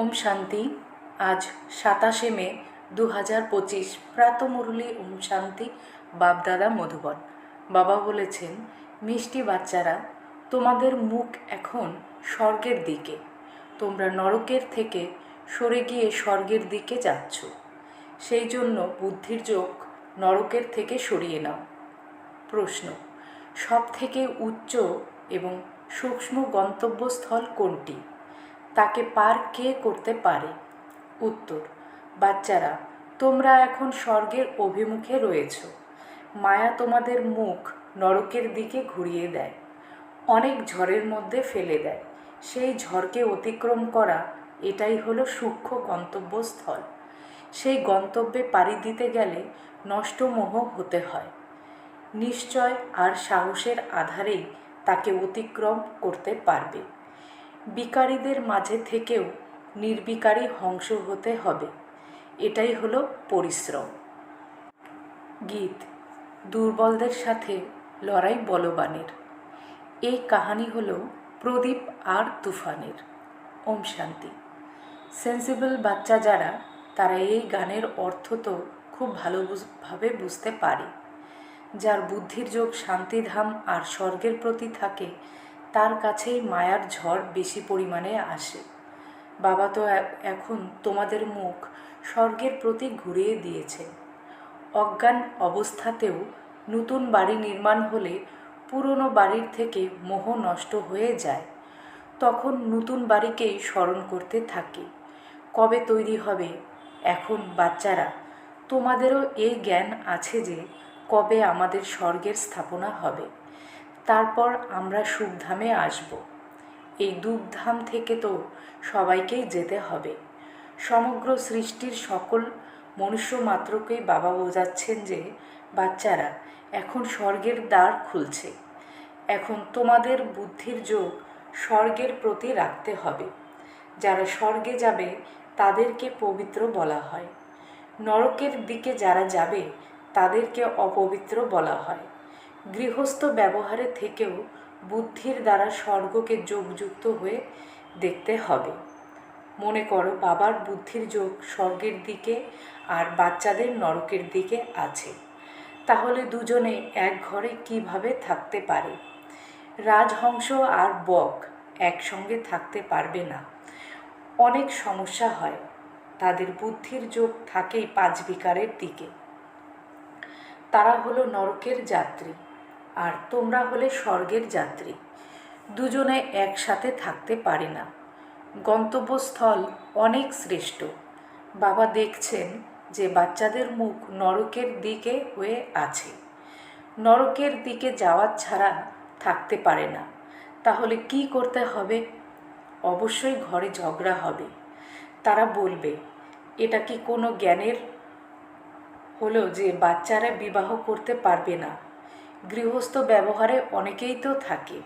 ওম শান্তি। আজ সাতাশে মে দু হাজার পঁচিশ প্রাতমুরলি ওম শান্তি বাপদাদা মধুবন। বাবা বলেছেন, মিষ্টি বাচ্চারা, তোমাদের মুখ এখন স্বর্গের দিকে। তোমরা নরকের থেকে সরে গিয়ে স্বর্গের দিকে যাচ্ছ। সেই জন্য বুদ্ধির যোগ নরকের থেকে সরিয়ে নাও। প্রশ্ন সব থেকে উচ্চ এবং সূক্ষ্ম গন্তব্যস্থল কোনটি? তাকে পার কে করতে পারে? উত্তর, বাচ্চারা, তোমরা এখন স্বর্গের অভিমুখে রয়েছ। মায়া তোমাদের মুখ নরকের দিকে ঘুরিয়ে দেয়। অনেক ঝড়ের মধ্যে ফেলে দেয়। সেই ঝড়কে অতিক্রম করা এটাই হলো সূক্ষ্ম গন্তব্যস্থল। সেই গন্তব্যে পাড়ি দিতে গেলে নষ্টমোহ হতে হয়। নিশ্চয় আর সাহসের আধারেই তাকে অতিক্রম করতে পারবে। বিকারীদের মাঝে থেকেও নির্বিকারী হংস হতে হবে। এটাই হলো পরিশ্রম। গীত, দুর্বলদের সাথে লড়াই বলবানের। এই কাহানি হলো প্রদীপ আর তুফানের। ওম শান্তি। সেন্সিবল বাচ্চা যারা, তারা এই গানের অর্থ তো খুব ভালোভাবে বুঝতে পারে। যার বুদ্ধির যোগ শান্তিধাম আর স্বর্গের প্রতি থাকে তার কাছেই মায়ার ঝড় বেশি পরিমাণে আসে। বাবা তো এখন তোমাদের মুখ স্বর্গের প্রতি ঘুরিয়ে দিয়েছে। অজ্ঞান অবস্থাতেও নতুন বাড়ি নির্মাণ হলে পুরনো বাড়ির থেকে মোহ নষ্ট হয়ে যায়। তখন নতুন বাড়িকেই স্মরণ করতে থাকি। কবে তৈরি হবে এখন বাচ্চারা? তোমাদেরও এই জ্ঞান আছে যে কবে আমাদের স্বর্গের স্থাপনা হবে। তারপর আমরা সুখধামে আসব। এই দুঃখধাম থেকে তো সবাইকেই যেতে হবে। সমগ্র সৃষ্টির সকল মনুষ্য মাত্রকেই বাবা বোঝাচ্ছেন যে, বাচ্চারা, এখন স্বর্গের দ্বার খুলছে। এখন তোমাদের বুদ্ধির যোগ স্বর্গের প্রতি রাখতে হবে। যারা স্বর্গে যাবে, তাদেরকে পবিত্র বলা হয়। নরকের দিকে যারা যাবে, তাদেরকে অপবিত্র বলা হয়। গৃহস্থ ব্যবহারে থেকেও বুদ্ধির দ্বারা স্বর্গকে যোগযুক্ত হয়ে দেখতে হবে। মনে করো বাবার বুদ্ধির যোগ স্বর্গের দিকে আর বাচ্চাদের নরকের দিকে আছে। তাহলে দুজনে এক ঘরে কীভাবে থাকতে পারে? রাজহংস আর বক একসঙ্গে থাকতে পারবে না। অনেক সমস্যা হয়। তাদের বুদ্ধির যোগ থাকেই পাঁচ বিকারের দিকে। তারা হলো নরকের যাত্রী। আর তোমরা হলে স্বর্গের যাত্রী। দুজনে একসাথে থাকতে পারে না। গন্তব্যস্থল অনেক শ্রেষ্ঠ। বাবা দেখছেন যে বাচ্চাদের মুখ নরকের দিকে হয়ে আছে। নরকের দিকে যাওয়ার ছাড়া থাকতে পারে না। তাহলে কি করতে হবে? অবশ্যই ঘরে ঝগড়া হবে। তারা বলবে, এটা কি কোনো জ্ঞানের হলো যে বাচ্চারা বিবাহ করতে পারবে না? গৃহস্থ ব্যবহারে অনেকেই তো থাকে।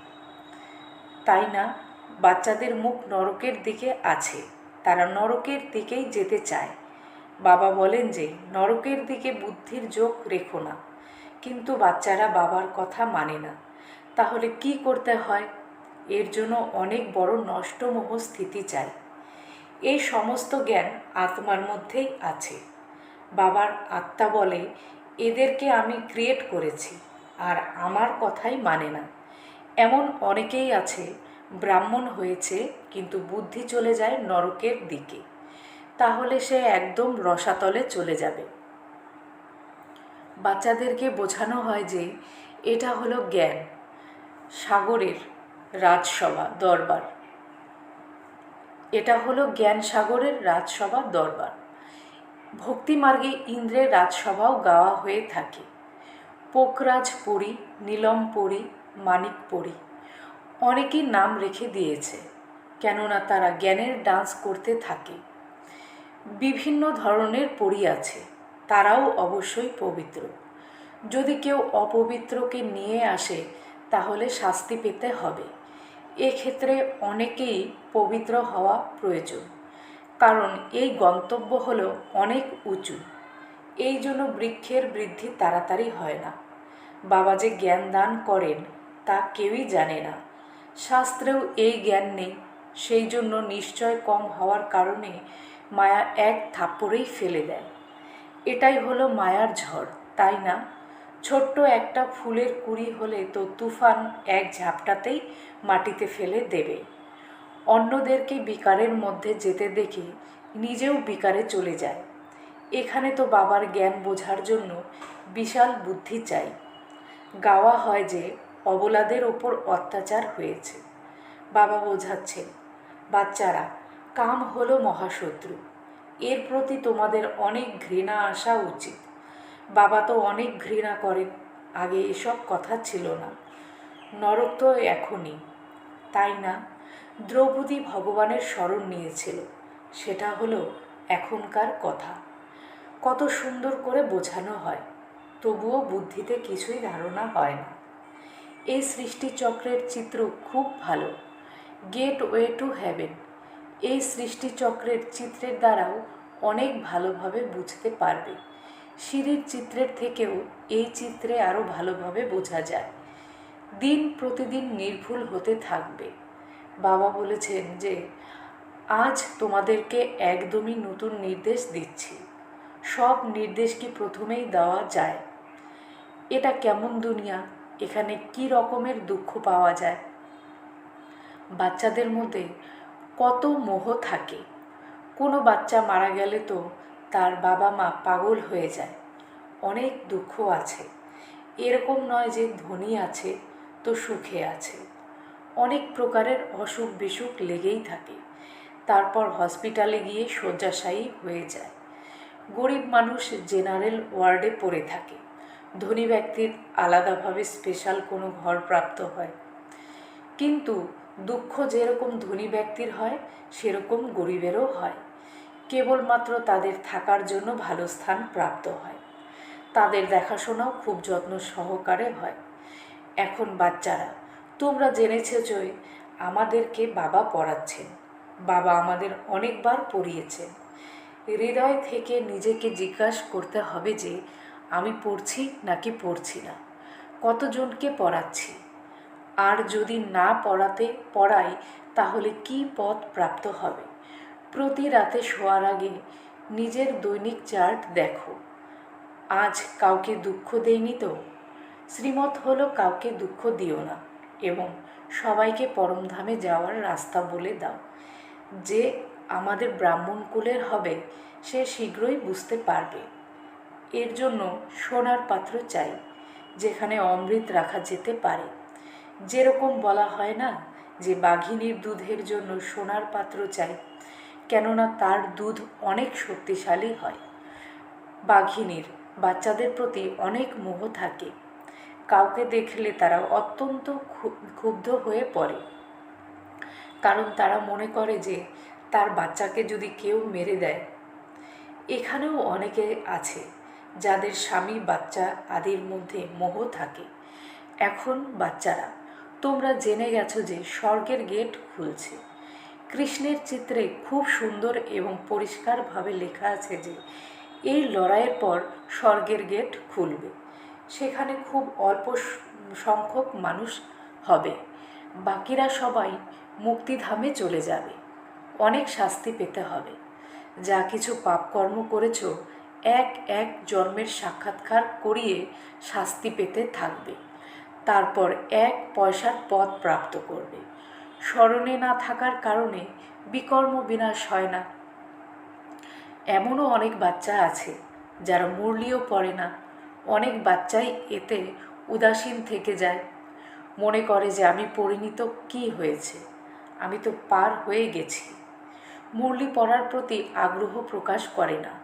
তাই না? বাচ্চাদের মুখ নরকের দিকে আছে। তারা নরকের দিকেই যেতে চায়। বাবা বলেন যে, নরকের দিকে বুদ্ধির যোগ রেখো না। কিন্তু বাচ্চারা বাবার কথা মানে না। তাহলে কি করতে হয়? এর জন্য অনেক বড় নষ্টমোহ স্থিতি চাই। এই সমস্ত জ্ঞান আত্মার মধ্যেই আছে। বাবার আত্মা বলে, এদেরকে আমি ক্রিয়েট করেছি। আর আমার কথাই মানে না। এমন অনেকেই আছে, ব্রাহ্মণ হয়েছে কিন্তু বুদ্ধি চলে যায় নরকের দিকে। তাহলে সে একদম রসাতলে চলে যাবে। বাচ্চাদেরকে বোঝানো হয় যে, এটা হলো জ্ঞান, সাগরের রাজসভা, দরবার। এটা হলো জ্ঞান সাগরের রাজসভা, দরবার। ভক্তিমার্গে ইন্দ্রের রাজসভাও গাওয়া হয়ে থাকে। পোকরাজ পরি, নীলম পরি, মানিক পরি। অনেকেই নাম রেখে দিয়েছে, কেননা তারা জ্ঞানের ডান্স করতে থাকে। বিভিন্ন ধরনের পরি আছে, তারাও অবশ্যই পবিত্র। যদি কেউ অপবিত্রকে নিয়ে আসে, তাহলে শাস্তি পেতে হবে। এক্ষেত্রে অনেকেই পবিত্র হওয়া প্রয়োজন, কারণ এই গন্তব্য হলো অনেক উঁচু। এই জন্য বৃক্ষের বৃদ্ধি তাড়াতাড়ি হয় না। বাবা যে জ্ঞান দান করেন, তা কেউই জানে না। শাস্ত্রেও এই জ্ঞান নেই। সেই জন্য নিশ্চয় কম হওয়ার কারণে মায়া এক থাপ্পড়েই ফেলে দেয় এটাই হলো মায়ার ঝড়, তাই না? ছোট্ট একটা ফুলের কুড়ি হলে তো তুফান এক ঝাপটাতেই মাটিতে ফেলে দেবে। অন্যদেরকে বিকারের মধ্যে যেতে দেখে নিজেও বিকারে চলে যায়। এখানে তো বাবার জ্ঞান বোঝার জন্য বিশাল বুদ্ধি চাই। গাওয়া হয় যে অবলাদের ওপর অত্যাচার হয়েছে। বাবা বোঝাচ্ছেন, বাচ্চারা, কাম হলো মহাশত্রু। এর প্রতি তোমাদের অনেক ঘৃণা আসা উচিত। বাবা তো অনেক ঘৃণা করেন, আগে এসব কথা ছিল না। নরক তো এখনই। তাই না? দ্রৌপদী ভগবানের স্মরণ নিয়েছিল। সেটা হলো এখনকার কথা। কত সুন্দর করে বোঝানো হয়। তবুও বুদ্ধিতে কিছুই ধারণা হয় না। এই সৃষ্টিচক্রের চিত্র খুব ভালো। গেট ওয়ে টু হ্যাভেন এই সৃষ্টিচক্রের চিত্রের দ্বারাও অনেক ভালোভাবে বুঝতে পারবে। সিঁড়ির চিত্রের থেকেও এই চিত্রে আরও ভালোভাবে বোঝা যায়। দিন প্রতিদিন নির্ভুল হতে থাকবে। বাবা বলেছেন যে, আজ তোমাদেরকে একদমই নতুন নির্দেশ দিচ্ছি। সব নির্দেশ কি প্রথমেই দেওয়া যায়? এটা কেমন দুনিয়া? এখানে কি রকমের দুঃখ পাওয়া যায়? বাচ্চাদের মধ্যে কত মোহ থাকে। কোনো বাচ্চা মারা গেলে তো তার বাবা মা পাগল হয়ে যায়। অনেক দুঃখ আছে। এরকম নয় যে ধনী আছে তো সুখে আছে। অনেক প্রকারের অসুখ বিসুখ লেগেই থাকে। তারপর হসপিটালে গিয়ে শয্যাশায়ী হয়ে যায়। গরিব মানুষ জেনারেল ওয়ার্ডে পড়ে থাকে। ধনী ব্যক্তির আলাদাভাবে স্পেশাল কোনো ঘর প্রাপ্ত হয়। কিন্তু দুঃখ যেরকম ধনী ব্যক্তির হয়, সেরকম গরিবেরও হয়। কেবলমাত্র তাদের থাকার জন্য ভালো স্থান প্রাপ্ত হয়। তাদের দেখাশোনাও খুব যত্ন সহকারে হয়। এখন বাচ্চারা, তোমরা জেনেছেছই আমাদেরকে বাবা পড়াচ্ছেন। বাবা আমাদের অনেকবার পড়িয়েছেন। হৃদয় থেকে নিজেকে জিজ্ঞাসা করতে হবে যে আমি পড়ছি নাকি পড়ছি না? কতজনকে পড়াচ্ছি? আর যদি না পড়াতে পড়াই, তাহলে কি পথ প্রাপ্ত হবে? প্রতি রাতে শোয়ার আগে নিজের দৈনিক চার্ট দেখো। আজ কাউকে দুঃখ দেয়নি তো? শ্রীমত হলো কাউকে দুঃখ দিও না এবং সবাইকে পরমধামে যাওয়ার রাস্তা বলে দাও। যে আমাদের ব্রাহ্মণ কুলের হবে, সে শীঘ্রই বুঝতে পারবে। এর জন্য সোনার পাত্র চাই, যেখানে অমৃত রাখা যেতে পারে। যেরকম বলা হয় না যে বাঘিনীর দুধের জন্য সোনার পাত্র চাই, কেননা তার দুধ অনেক শক্তিশালী হয়। বাঘিনীর বাচ্চাদের প্রতি অনেক মোহ থাকে। কাউকে দেখলে তারা অত্যন্ত ক্ষুব্ধ হয়ে পড়ে। কারণ তারা মনে করে যে তার বাচ্চাকে যদি কেউ মেরে দেয়, এখানেও অনেকে আছে যাদের স্বামী বাচ্চা আদির মধ্যে মোহ থাকে। এখন বাচ্চারা, তোমরা জেনে গেছো যে স্বর্গের গেট খুলছে। কৃষ্ণের চিত্রে খুব সুন্দর এবং পরিষ্কারভাবে লেখা আছে যে, এই লড়াইয়ের পর স্বর্গের গেট খুলবে। সেখানে খুব অল্প সংখ্যক মানুষ হবে। বাকিরা সবাই মুক্তিধামে চলে যাবে। অনেক শাস্তি পেতে হবে। যা কিছু পাপকর্ম করেছ এক এক জন্মের সাক্ষাৎকার করিয়ে শাস্তি পেতে থাকবে। তারপর এক পয়সার পথ প্রাপ্ত করবে। স্মরণে না থাকার কারণে বিকর্ম বিনাশ হয় না। এমনও অনেক বাচ্চা আছে যারা মুরলিও পড়ে না। অনেক বাচ্চাই এতে উদাসীন থেকে যায়। মনে করে যে আমি পরিণীত কি হয়েছে? আমি তো পার হয়ে গেছি। মুরলি পড়ার প্রতি আগ্রহ প্রকাশ করে না।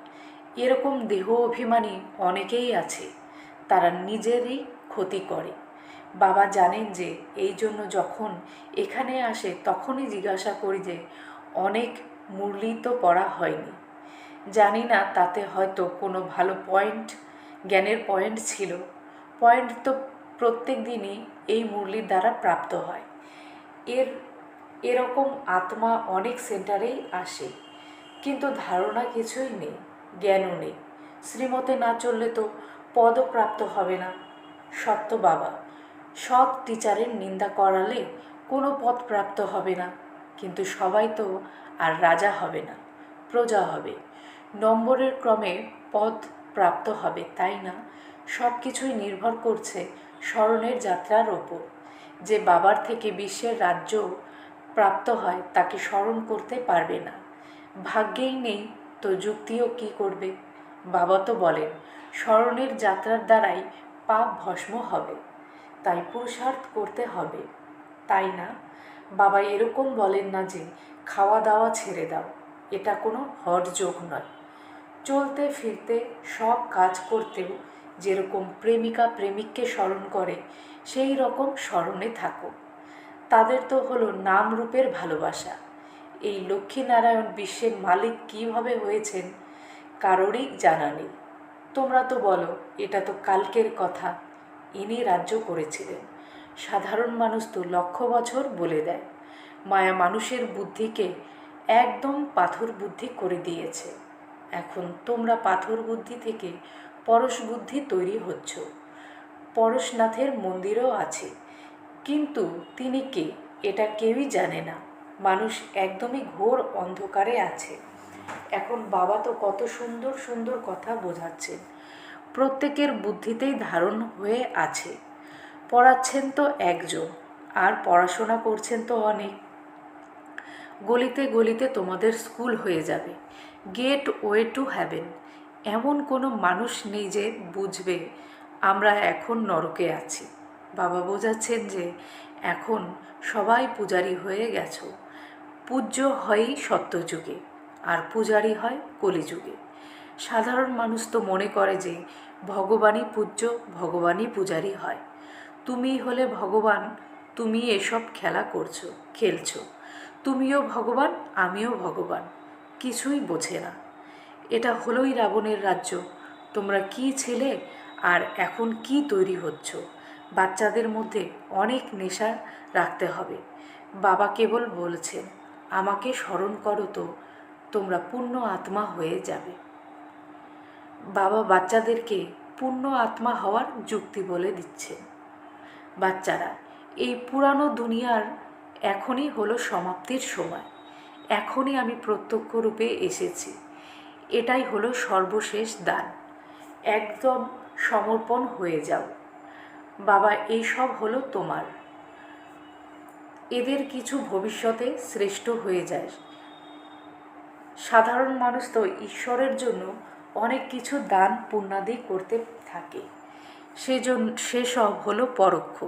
এরকম দেহ অভিমানী অনেকেই আছে। তারা নিজেরই ক্ষতি করে। বাবা জানেন যে, এই জন্য যখন এখানে আসে, তখনই জিজ্ঞাসা করি যে, অনেক মুরলি তো পড়া হয়নি। জানি না তাতে হয়তো কোনো ভালো পয়েন্ট, জ্ঞানের পয়েন্ট ছিল। পয়েন্ট তো প্রত্যেক দিনই এই মুরলির দ্বারা প্রাপ্ত হয়। এর, এরকম আত্মা অনেক সেন্টারেই আসে। কিন্তু ধারণা কিছুই নেই। জ্ঞানও নেই। শ্রীমতে না চললে তো পদও প্রাপ্ত হবে না। সত্য বাবা, সৎ টিচারের নিন্দা করালে কোনো পদ প্রাপ্ত হবে না। কিন্তু সবাই তো আর রাজা হবে না, প্রজা হবে। নম্বরের ক্রমে পদ প্রাপ্ত হবে, তাই না? সব কিছুই নির্ভর করছে স্মরণের যাত্রার ওপর। যে বাবার থেকে বিশ্বের রাজ্য প্রাপ্ত হয়, তাকে স্মরণ করতে পারবে না। ভাগ্যেই নেই তো যুক্তিও কি করবে? বাবা তো বলেন, স্মরণের যাত্রার দ্বারাই পাপ ভস্ম হবে। তাই পুরুষার্থ করতে হবে। তাই না? বাবা এরকম বলেন না যে খাওয়া দাওয়া ছেড়ে দাও। এটা কোনো হটযোগ নয়। চলতে ফিরতে, সব কাজ করতেও যেরকম প্রেমিকা প্রেমিককে স্মরণ করে, সেই রকম স্মরণে থাকো। তাদের তো হলো নাম রূপের ভালোবাসা। এই লক্ষ্মীনারায়ণ বিশ্বের মালিক কীভাবে হয়েছেন কারোরই জানা নেই। তোমরা তো বলো, এটা তো কালকের কথা। ইনি রাজ্য করেছিলেন। সাধারণ মানুষ তো লক্ষ বছর বলে দেয়। মায়া মানুষের বুদ্ধিকে একদম পাথর বুদ্ধি করে দিয়েছে। এখন তোমরা পাথর বুদ্ধি থেকে পরশ বুদ্ধি তৈরি হচ্ছ। পরশনাথের মন্দিরও আছে। কিন্তু তিনি কে, এটা কেউই জানে না। মানুষ একদমই ঘোর অন্ধকারে আছে। এখন বাবা তো কত সুন্দর সুন্দর কথা বোঝাচ্ছেন। প্রত্যেকের বুদ্ধিতেই ধারণ হয়ে আছে। পড়াচ্ছেন তো একজন, আর পড়াশোনা করছেন তো অনেক। গলিতে গলিতে তোমাদের স্কুল হয়ে যাবে। Gateway to heaven. এমন কোনো মানুষ নেই যে বুঝবে, আমরা এখন নরকে আছি। বাবা বোঝাচ্ছেন যে এখন সবাই পূজারি হয়ে গেছো। পূজ্য হয়ই সত্যযুগে, আর পূজারি হয় কলিযুগে। সাধারণ মানুষ তো মনে করে যে, ভগবানই পূজ্য, ভগবানই পূজারি হয়। তুমি হলে ভগবান তুমি এসব খেলা করছ, খেলছো। তুমিও ভগবান, আমিও ভগবান, কিছুই বোঝে না। এটা হলোই রাবণের রাজ্য। তোমরা কি ছেলে, আর এখন কি তৈরি হচ্ছ? বাচ্চাদের মধ্যে অনেক নেশা রাখতে হবে। বাবা কেবল বলছেন আমাকে স্মরণ করো তো, তোমরা পূর্ণ আত্মা হয়ে যাবে। বাবা বাচ্চাদেরকে পূর্ণ আত্মা হওয়ার যুক্তি বলে দিচ্ছে। বাচ্চারা, এই পুরানো দুনিয়ার এখনই হলো সমাপ্তির সময়। এখনই আমি প্রত্যক্ষ রূপে এসেছি। এটাই হলো সর্বশেষ দান। একদম সমর্পণ হয়ে যাও। বাবা এই সব হলো তোমার। এদের কিছু ভবিষ্যতে শ্রেষ্ঠ হয়ে যায়। সাধারণ মানুষ তো ঈশ্বরের জন্য অনেক কিছু দান পুণ্যাদি করতে থাকে। সেজন্য সেসব হলো পরোক্ষ।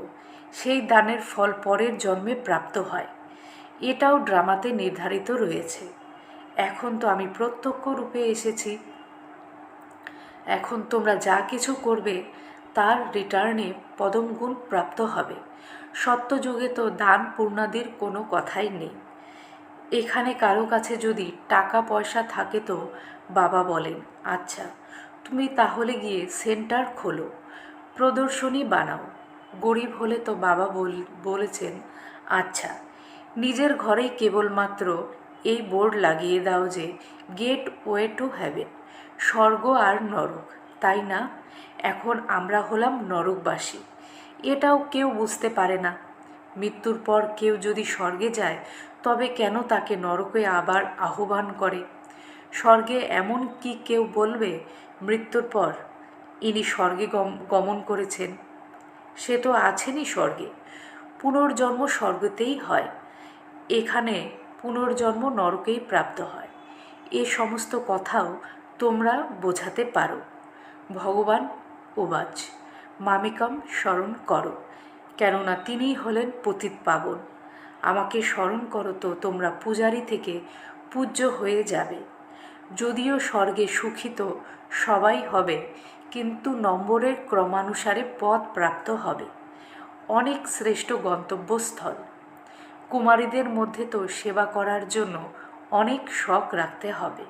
সেই দানের ফল পরের জন্মে প্রাপ্ত হয়। এটাও ড্রামাতে নির্ধারিত রয়েছে। এখন তো আমি প্রত্যক্ষ রূপে এসেছি। এখন তোমরা যা কিছু করবে, তার রিটার্নে পদমগুণ প্রাপ্ত হবে। সত্যযুগে তো দান পূর্ণাদির কোনো কথাই নেই। এখানে কারও কাছে যদি টাকা পয়সা থাকে তো বাবা বলেন আচ্ছা তুমি তাহলে গিয়ে সেন্টার খোলো, প্রদর্শনী বানাও। গরিব হলে তো বাবা বলেছেন আচ্ছা নিজের ঘরেই কেবলমাত্র এই বোর্ড লাগিয়ে দাও যে গেট ওয়ে টু হ্যাভেন, স্বর্গ আর নরক, তাই না? এখন আমরা হলাম নরকবাসী। এটাও কেউ বুঝতে পারে না। মৃত্যুর পর কেউ যদি স্বর্গে যায়, তবে কেন তাকে নরকে আবার আহ্বান করে? স্বর্গে এমন কি কেউ বলবে, মৃত্যুর পর? ইনি স্বর্গে গমন করেছেন। সে তো আছেনই স্বর্গে। পুনর্জন্ম স্বর্গতেই হয়। এখানে পুনর্জন্ম নরকেই প্রাপ্ত হয়। এ সমস্ত কথাও তোমরা বোঝাতে পারো। ভগবান ওবাজ মামিকম স্মরণ করো, কেননা তিনিই হলেন পতিত পাবন। আমাকে স্মরণ করো তো তোমরা পূজারি থেকে পূজ্য হয়ে যাবে। যদিও স্বর্গে সুখিত সবাই হবে, কিন্তু নম্বরের ক্রমানুসারে পদ প্রাপ্ত হবে। অনেক শ্রেষ্ঠ গন্তব্যস্থল। কুমারীদের মধ্যে তো সেবা করার জন্য অনেক শখ রাখতে হবে।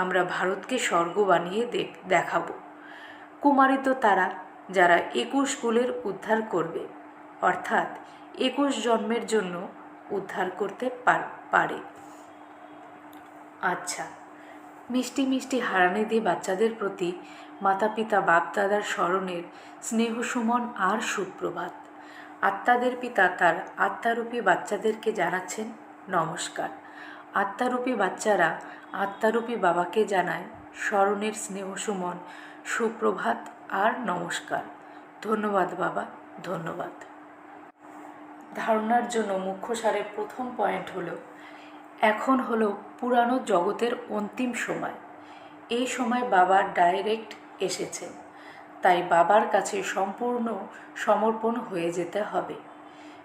আমরা ভারতকে স্বর্গ বানিয়ে দেখ, দেখাবো। কুমারী তো তারা যারা একুশ কুলের উদ্ধার করবে, অর্থাৎ একুশ জন্মের জন্য উদ্ধার করতে পারে আচ্ছা মিষ্টি মিষ্টি হারানে দিয়ে বাচ্চাদের প্রতি মাতা পিতা বাপদাদার স্মরণের স্নেহ সুমন আর সুপ্রভাত। আত্মাদের পিতা তার আত্মারূপী বাচ্চাদেরকে জানাচ্ছেন নমস্কার। আত্মারূপী বাচ্চারা আত্মারূপী বাবাকে জানায় স্মরণের স্নেহ সুমন, সুপ্রভাত আর নমস্কার। ধন্যবাদ বাবা, ধন্যবাদ। ধারণার জন্য মুখ্য সারের প্রথম পয়েন্ট হলো, এখন হলো পুরানো জগতের অন্তিম সময়। এই সময় বাবা ডাইরেক্ট এসেছেন, তাই বাবার কাছে সম্পূর্ণ সমর্পণ হয়ে যেতে হবে।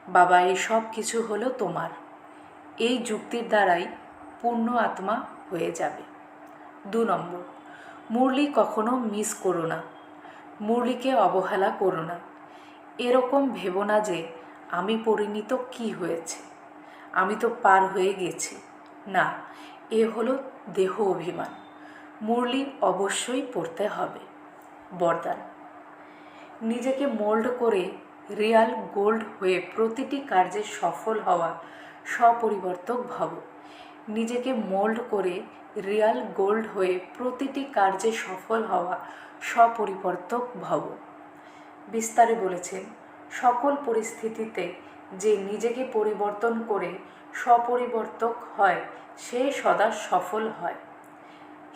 বাবা, এই সব কিছু হলো তোমার। এই যুক্তির দ্বারাই পূর্ণ আত্মা হয়ে যাবে। দু নম্বর, মুরলি কখনো মিস করো না। মুরলিকে অবহেলা করো না। এরকম ভেবো না যে, আমি পরিণত কি হয়েছে? আমি তো পার হয়ে গেছি। না, এ হলো দেহ অভিমান। মুরলি অবশ্যই পড়তে হবে। বরদান। নিজেকে মোল্ড করে রিয়াল গোল্ড হয়ে প্রতিটি কার্যে সফল হওয়া স্বপরিবর্তক ভব। নিজেকে মোল্ড করে রিয়াল গোল্ড হয়ে প্রতিটি কার্যে সফল হওয়া স্বপরিবর্তক ভব। বিস্তারে বলেছেন, সকল পরিস্থিতিতে যে নিজেকে পরিবর্তন করে স্বপরিবর্তক হয়, সে সদা সফল হয়।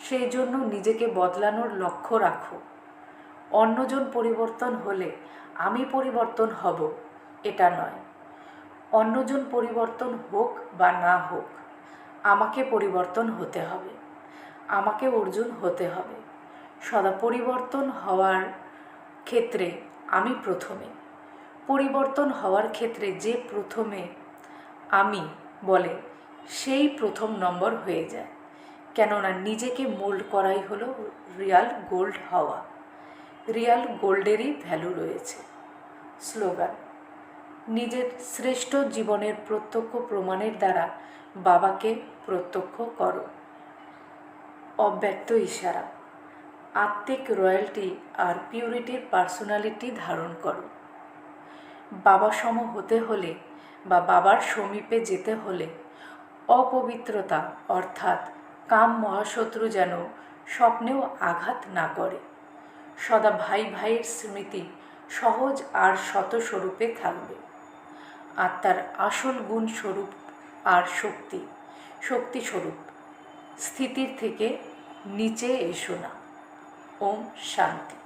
সেই জন্য নিজেকে বদলানোর লক্ষ্য রাখো। অন্যজন পরিবর্তন হলে আমি পরিবর্তন হব, এটা নয়। অন্যজন পরিবর্তন হোক বা না হোক আমাকে পরিবর্তন হতে হবে। আমাকে অর্জুন হতে হবে। সদা পরিবর্তন হওয়ার ক্ষেত্রে আমি প্রথমে। পরিবর্তন হওয়ার ক্ষেত্রে যে প্রথমে আমি বলে, সেই প্রথম নম্বর হয়ে যায়। কেননা নিজেকে মোল্ড করাই হলো রিয়াল গোল্ড হওয়া। রিয়াল গোল্ডেরই ভ্যালু রয়েছে। স্লোগান, নিজের শ্রেষ্ঠ জীবনের প্রত্যক্ষ প্রমাণের দ্বারা বাবাকে প্রত্যক্ষ করো। অব্যক্ত ইশারা। আত্মিক রয়্যালটি আর পিউরিটির পার্সোনালিটি ধারণ করো। বাবা সম হতে হলে বা বাবার সমীপে যেতে হলে অপবিত্রতা অর্থাৎ কাম মহাশত্রু যেন স্বপ্নেও আঘাত না করে। সদা ভাই ভাইয়ের স্মৃতি সহজ আর শতস্বরূপে থাকবে। আত্মার আসল গুণ স্বরূপ আর শক্তি শক্তি স্বরূপ স্থিতির থেকে নিচে এসো না। ওম শান্তি।